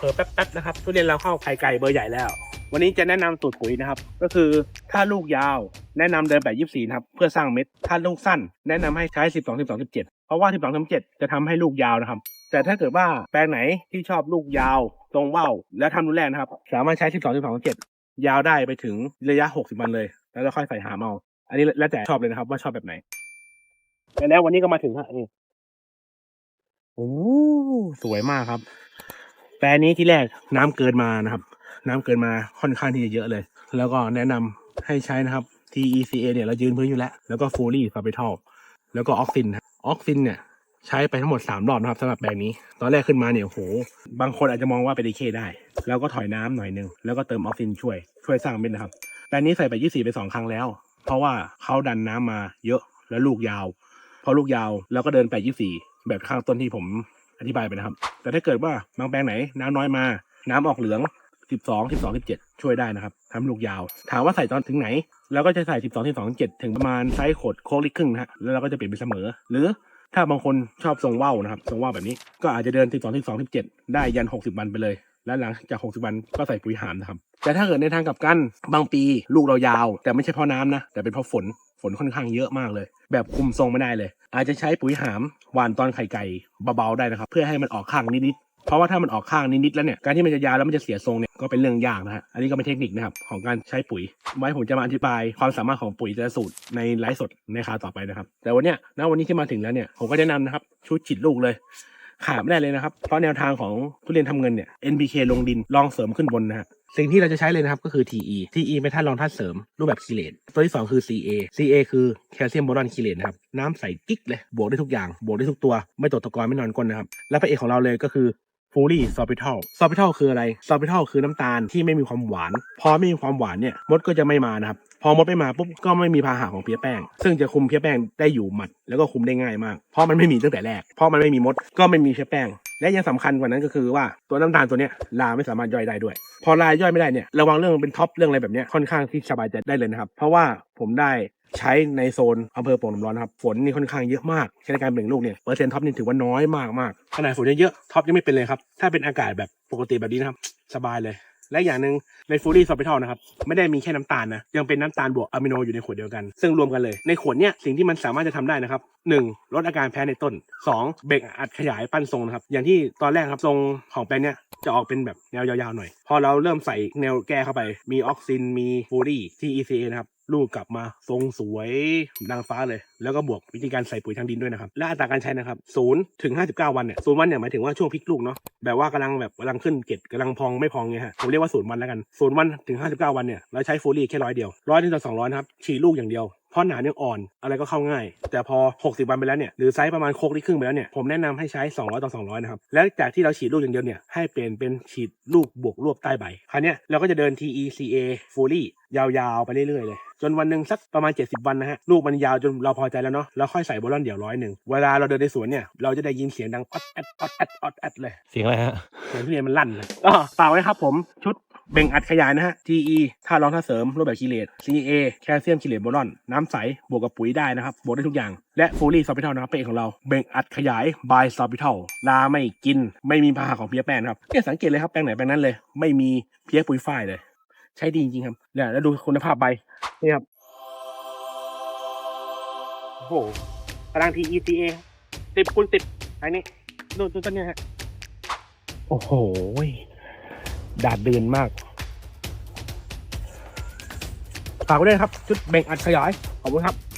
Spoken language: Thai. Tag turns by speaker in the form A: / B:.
A: เออแป๊บๆนะครับทุเรียนเราเข้าไข่ไก่เบอร์ใหญ่แล้ว วันนี้จะแนะนำสูตรปุ๋ยนะครับ ก็คือถ้าลูกยาวแนะนำเดินแบบ24นะครับเพื่อสร้างเม็ดถ้าลูกสั้น แนะนำให้ใช้12 12 17เพราะว่า12 17จะทำให้ลูกยาวนะครับ แต่ถ้าเกิดว่าแปลงไหนที่ชอบลูกยาวตรงเบ้าและทำรุนแรงนะครับ สามารถใช้12 12 17ยาวได้ไปถึงระยะ60วันเลย แล้วเราค่อยใส่หามเอาอันนี้แล้วแต่ชอบเลยนะครับ ว่าชอบแบบไหนแต่แล้ววันนี้ก็มาถึงฮะนี่โอ้สวยมากครับ แปลนี้ที่แรกน้ำเกินมานะครับ น้ำเกินมาค่อนข้างที่จะเยอะเลย แล้วก็แนะนำให้ใช้นะครับ TECA เนี่ยเรายืนพื้นอยู่แล้ว แล้วก็ Fully s a b i t a l แล้วก็ออกซินออกซินเนี่ยใช้ไปทั้งหมด 3 รอบนะครับสำหรับแปลงนี้ ตอนแรกขึ้นมาเนี่ยโห บางคนอาจจะมองว่าเป็นดีเคได้ แล้วก็ถอยน้ำหน่อยนึง แล้วก็เติมออกซินช่วย ช่วยสร้างเม็ดนะครับ แปลงนี้ใส่ไป 24 ไป 2 ครั้งแล้ว เพราะว่าเขาดันน้ำมาเยอะแล้วลูกยาว พอลูกยาวแล้วก็เดินไป 24 แบบข้างต้นที่ผม อธิบายไปนะครับ แต่ถ้าเกิดว่าบางแปลงไหนน้ำน้อยมา น้ำออกเหลือง 12 12 17 ช่วยได้นะครับทำลูกยาว ถามว่าใส่ตอนถึงไหนเราก็จะใส่ 12 12 17ถึงประมาณไซส์ขดโค้งลิครึ่งนะฮะแล้วเราก็จะเปลี่ยนเป็นเสมอ หรือถ้าบางคนชอบทรงว่าวนะครับทรงว่าวแบบนี้ก็อาจจะเดิน 12 12 17 ได้ยัน 60 วันไปเลย แล้วหลังจาก 60 วันก็ใส่ปุ๋ยหามนะครับแต่ถ้าเกิดในทางกลับกันบางปีลูกเรายาว แต่ไม่ใช่เพราะน้ำนะแต่เป็นเพราะฝน ฝนค่อนข้างเยอะมากเลย แบบคุมทรงไม่ได้เลย อาจจะใช้ปุ๋ยหามหว่านตอนไข่ไก่เบาๆได้นะครับ เพื่อให้มันออกข้างนิดๆเพราะว่าถ้ามันออกข้างนิดๆแล้วเนี่ยการที่มันจะยาวแล้วมันจะเสียทรงเนี่ยก็เป็นเรื่องยากนะฮะอันนี้ก็เป็นเทคนิคนะครับของการใช้ปุ๋ย ไว้ผมจะมาอธิบายความสามารถของปุ๋ยแต่ละสูตรในไลฟ์สดในคราวต่อไปนะครับ แต่วันเนี้ยณวันนี้ที่มาถึงแล้วเนี่ยผมก็แนะนำนะครับชุดฉีดลูกเลยขาดไม่ได้เลยนะครับ เพราะแนวทางของทุเรียนทำเงินเนี่ย NPK ลงดินลองเสริมขึ้นบนนะฮะ สิ่งที่เราจะใช้เลยนะครับก็คือ TE TE เป็นธาตุรองธาตุเสริมรูปแบบคิเลตตัวที่ 2 คือ CA CA คือแคลเซียมโบรอนคิเลตนะครับน้ำใสกิ๊กเลยบวกได้ทุกอย่าง บวกได้ทุกตัว ไม่ตกตะกอนไม่นอนก้นนะครับ และพระเอกของเราเลยก็คือ fully sorbitol sorbitol คืออะไร sorbitol คือน้ำตาลที่ไม่มีความหวาน พอไม่มีความหวานเนี่ยมดก็จะไม่มานะครับ พอมดไม่มาปุ๊บก็ไม่มีพาหะของเพี้ยแป้ง ซึ่งจะคุมเพี้ยแป้งได้อยู่หมัด แล้วก็คุมได้ง่ายมาก เพราะมันไม่มีตั้งแต่แรก เพราะมันไม่มีมดก็ไม่มีเพี้ยแป้ง และยังสำคัญกว่านั้นก็คือว่าตัวน้ำตาลตัวเนี้ยลาไม่สามารถย่อยได้ด้วย พอลาย่อยไม่ได้เนี่ยระวังเรื่องเป็นท็อปเรื่องอะไรแบบเนี้ยค่อนข้างที่สบายใจได้เลยนะครับ เพราะว่าผมได้ใช้ในโซนอำเภอโป่งน้ำร้อนครับฝนนี่ค่อนข้างเยอะมากใช้ในการเบ่งลูกเนี่ยเปอร์เซ็นต์ท็อปนี่ถือว่าน้อยมากมากขนาดฝนเยอะๆท็อปยังไม่เป็นเลยครับถ้าเป็นอากาศแบบปกติแบบนี้นะครับสบายเลย และอย่างหนึ่งในฟูรี่ซอปิทอลนะครับไม่ได้มีแค่น้ำตาลนะยังเป็นน้ำตาลบวกอะมิโนอยู่ในขวดเดียวกัน ซึ่งรวมกันเลยในขวดเนี้ยสิ่งที่มันสามารถจะทำได้นะครับหนึ่งลดอาการแพ้ในต้นสองเบ่งอัดขยายปั้นทรงนะครับอย่างที่ตอนแรกครับทรงของแปลงเนี้ยจะออกเป็นแบบแนวยาวๆหน่อย พอเราเริ่มใส่แนวแก้เข้าไปมีออกซินมีฟูรี่ที่ ECA นะครับ ลูกกลับมาทรงสวยนางฟ้าเลย แล้วก็บวกวิธีการใส่ปุ๋ยทางดินด้วยนะครับ และอัตราการใช้นะครับศูนย์ถึงห้าสิบเก้าวันเนี่ยศูนย์วันเนี่ยหมายถึงว่าช่วงพลิกลูกเนาะแบบว่ากำลังแบบกำลังขึ้นเกล็ดกำลังพองไม่พองเงี้ยฮะผมเรียกว่าศูนย์วันแล้วกันศูนย์วันถึงห้าสิบเก้าวันเนี่ยเราใช้ฟูรี่แค่ร้อยเดียวร้อยถึงสองร้อยนะครับฉีดลูกอย่างเดียว เพราะหนามยังอ่อนอะไรก็เข้าง่าย แต่พอ 60 วันไปแล้วเนี่ยหรือไซส์ประมาณโคกลิครึ่งไปแล้วเนี่ยผมแนะนำให้ใช้ 200 ต่อ 200 นะครับ แล้วจากที่เราฉีดลูกอย่างเดียวเนี่ยให้เปลี่ยนเป็นฉีดลูกบวกรวบใต้ใบคราวเนี้ยเราก็จะเดิน TECA fully ยาวๆ ไปเรื่อยๆเลย จนวันหนึ่งสักประมาณ 70 วันนะฮะ ลูกมันยาวจนเราพอใจแล้วเนาะแล้วค่อยใส่โบลอนเดี่ยวร้อยหนึ่ง เวลาเราเดินในสวนเนี่ย เราจะได้ยินเสียงดังออดแอดออดแอดออดแอดเลย
B: เสียงอะไรฮะ
A: เสียงทุเรียนมันลั่นเลยก็ฝากไว้ครับผมชุด เบ่งอัดขยายนะฮะ GE ท่ารองท่าเสริมรูปแบบคิเลต CA แคลเซียมคิเลตโบรอน น้ำใส บวกกับปุ๋ยได้นะครับ บวกได้ทุกอย่าง และฟูลี่ซอปิทัลนะครับเป็นเอกของเรา เบ่งอัดขยาย by ซอปิทัลลาไม่กิน ไม่มีพาหะของเพี้ยแป้งนครับเนี่ยสังเกตเลยครับแป้งไหนแป้งนั้นเลย ไม่มีเพี้ยปุ๋ยฝ้ายเลย ใช้ดีจริงๆครับเนี่ยแล้วดูคุณภาพใบนี่ครับโอ้โหพลัง TECA ติดคูณติดอันนี้ดูดูต้นนี้ฮะโอ้โห ดาดเดือนมากฝากไว้ด้วยครับ ชุดเบ่งอัดขยาย ขอบคุณครับ